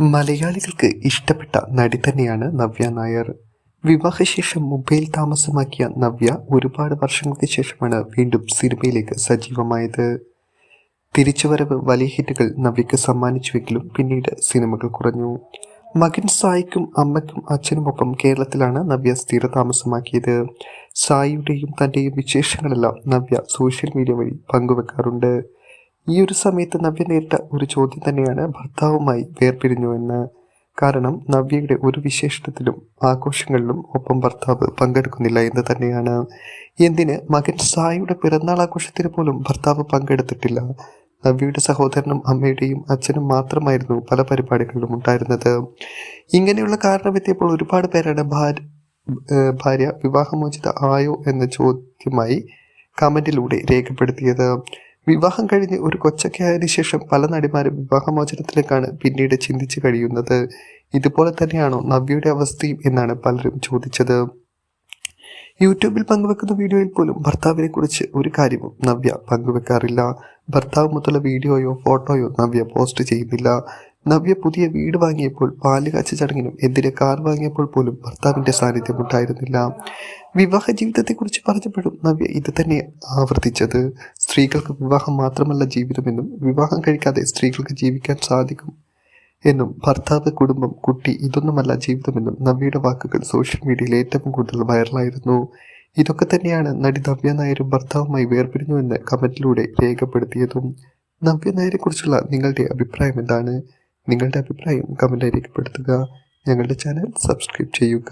മലയാളികൾക്ക് ഇഷ്ടപ്പെട്ട നടി തന്നെയാണ് നവ്യ നായർ. വിവാഹശേഷം മുംബൈയിൽ താമസമാക്കിയ നവ്യ ഒരുപാട് വർഷങ്ങൾക്ക് ശേഷമാണ് വീണ്ടും സിനിമയിലേക്ക് സജീവമായത്. തിരിച്ചുവരവ് വലിയ ഹിറ്റുകൾ നവ്യക്ക് സമ്മാനിച്ചുവെങ്കിലും പിന്നീട് സിനിമകൾ കുറഞ്ഞു. മകൻ സായിക്കും അമ്മയ്ക്കും അച്ഛനുമൊപ്പം കേരളത്തിലാണ് നവ്യ സ്ഥിര താമസമാക്കിയത്. സായിയുടെയും തന്റെയും വിശേഷങ്ങളെല്ലാം നവ്യ സോഷ്യൽ മീഡിയ വഴി പങ്കുവെക്കാറുണ്ട്. ഈ ഒരു സമയത്ത് നവ്യ നേരിട്ട ഒരു ചോദ്യം തന്നെയാണ് ഭർത്താവുമായി വേർപിരിഞ്ഞു എന്ന്. കാരണം നവ്യയുടെ ഒരു വിശേഷത്തിലും ആഘോഷങ്ങളിലും ഒപ്പം ഭർത്താവ് പങ്കെടുക്കുന്നില്ല എന്ന് തന്നെയാണ്. എന്തിന്? മകൻ സായിയുടെ പിറന്നാൾ ആഘോഷത്തിന് പോലും ഭർത്താവ് പങ്കെടുത്തിട്ടില്ല. നവ്യയുടെ സഹോദരനും അമ്മയുടെയും അച്ഛനും മാത്രമായിരുന്നു പല പരിപാടികളിലും ഉണ്ടായിരുന്നത്. ഇങ്ങനെയുള്ള കാരണമെത്തിയപ്പോൾ ഒരുപാട് പേരാണ് ഭാര്യ ഭാര്യ വിവാഹമോചിത ആയോ എന്ന ചോദ്യമായി കമന്റിലൂടെ രേഖപ്പെടുത്തിയത്. വിവാഹം കഴിഞ്ഞ് ഒരു കൊച്ചൊക്കെ ആയതിനു ശേഷം പല നടിമാരും വിവാഹമോചനത്തിലേക്കാണ് പിന്നീട് ചിന്തിച്ചു കഴിയുന്നത്. ഇതുപോലെ തന്നെയാണോ നവ്യയുടെ അവസ്ഥയും എന്നാണ് പലരും ചോദിച്ചത്. യൂട്യൂബിൽ പങ്കുവെക്കുന്ന വീഡിയോയിൽ പോലും ഭർത്താവിനെ കുറിച്ച് ഒരു കാര്യവും നവ്യ പങ്കുവെക്കാറില്ല. ഭർത്താവ് മുതലുള്ള വീഡിയോയോ ഫോട്ടോയോ നവ്യ പോസ്റ്റ് ചെയ്യുന്നില്ല. നവ്യ പുതിയ വീട് വാങ്ങിയപ്പോൾ പാൽ കാച്ച ചടങ്ങിനും എന്തിനെ കാർ വാങ്ങിയപ്പോൾ പോലും ഭർത്താവിന്റെ സാന്നിധ്യം ഉണ്ടായിരുന്നില്ല വിവാഹ ജീവിതത്തെക്കുറിച്ച് പറഞ്ഞപ്പോഴും നവ്യ ഇത് തന്നെ ആവർത്തിച്ചത്. സ്ത്രീകൾക്ക് വിവാഹം മാത്രമല്ല ജീവിതമെന്നും വിവാഹം കഴിക്കാതെ സ്ത്രീകൾക്ക് ജീവിക്കാൻ സാധിക്കും എന്നും ഭർത്താവ് കുടുംബം കുട്ടി ഇതൊന്നുമല്ല ജീവിതമെന്നും നവ്യയുടെ വാക്കുകൾ സോഷ്യൽ മീഡിയയിൽ ഏറ്റവും കൂടുതൽ വൈറലായിരുന്നു. ഇതൊക്കെ തന്നെയാണ് നടി നവ്യ നായരും ഭർത്താവുമായി വേർപിരിഞ്ഞുവെന്ന് കമന്റിലൂടെ രേഖപ്പെടുത്തിയതും. നവ്യ നായരെക്കുറിച്ചുള്ള നിങ്ങളുടെ അഭിപ്രായം എന്താണ്? നിങ്ങളുടെ അഭിപ്രായം കമന്റായി രേഖപ്പെടുത്തുക. ഞങ്ങളുടെ ചാനൽ സബ്സ്ക്രൈബ് ചെയ്യുക.